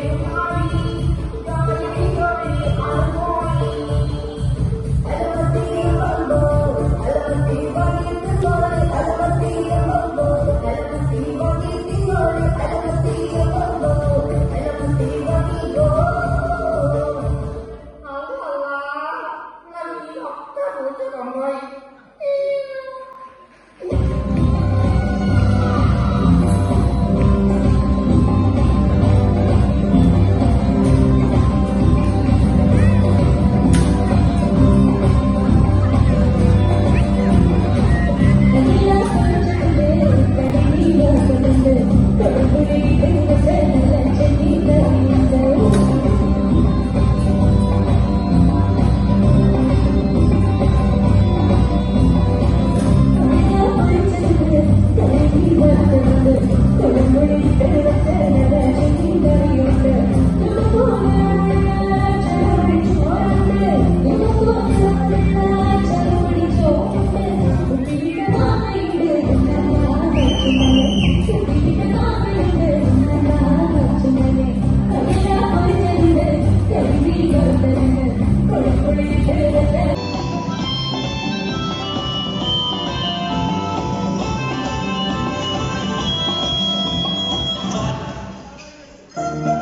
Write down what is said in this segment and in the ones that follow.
baby.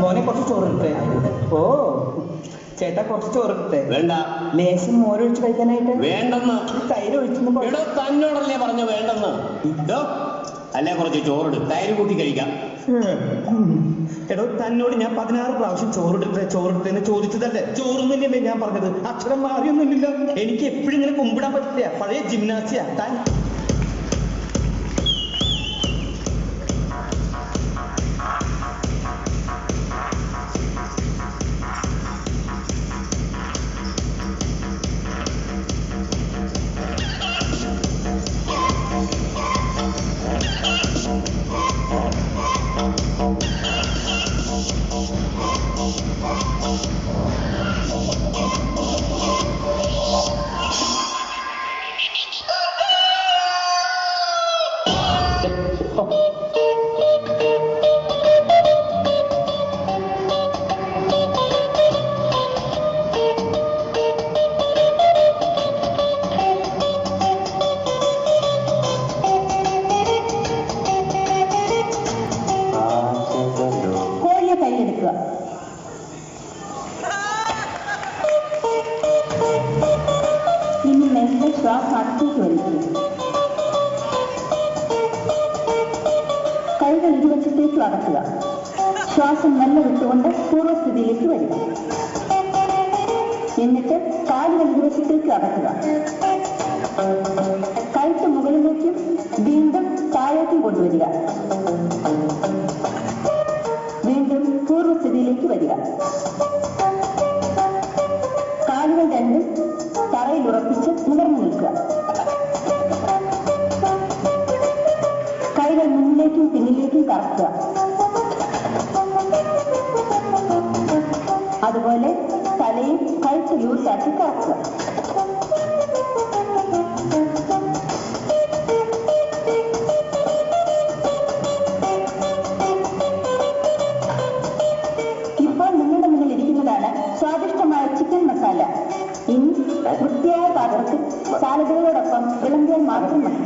മോനെ കുറച്ച് ചോറെടുത്തേ ഓ ചേട്ടാ കുറച്ച് ചോറെടുത്തേ വേണ്ട. ലേശം മോരൊഴിച്ച് കഴിക്കാനായിട്ട്. വേണ്ടെന്ന്. തൈര് ഒഴിച്ചെന്ന് എടോ തന്നോടല്ലേ പറഞ്ഞു വേണ്ടെന്ന്. ഇതോ അല്ലേ കുറച്ച് ചോറിട് തൈര് കൂട്ടി കഴിക്കാം. എടോ തന്നോട് ഞാൻ പതിനാറ് പ്രാവശ്യം ചോറിട്ടെ ചോറിട്ടെ എന്ന് ചോദിച്ചതല്ലേ? ചോറുന്നില്ലല്ലേ ഞാൻ പറഞ്ഞത്. അക്ഷരം മാറിയൊന്നുമില്ല എനിക്ക് എപ്പോഴും ഇങ്ങനെ കുമ്പിടാൻ പറ്റില്ല. പഴയ ജിംനാസിയാ താൻ Oh. ശ്വാസം അടുത്തേക്ക് വലിക്കുക കൈകൾ ഇരുവശത്തേക്ക് അടക്കുക. ശ്വാസം മെല്ലെ വിട്ടുകൊണ്ട് പൂർവസ്ഥിതിയിലേക്ക് വരിക. എന്നിട്ട് കാലുകൾ ഇരുവശത്തേക്ക് അടക്കുക. കഴുത്ത് മുകളിലേക്കും വീണ്ടും താഴേക്കും കൊണ്ടുവരിക. വീണ്ടും പൂർവസ്ഥിതിയിലേക്ക് വരിക. പിന്നിലേക്കും കറക്കുക അതുപോലെ തലയും കഴുത്ത് ലൂസാക്കി കറക്കുക. ഇപ്പോൾ ഇനി വൃത്തിയായ പാത്രത്തിൽ സാലഡുകളോടൊപ്പം വിളമ്പിയാൽ മാത്രം മതി.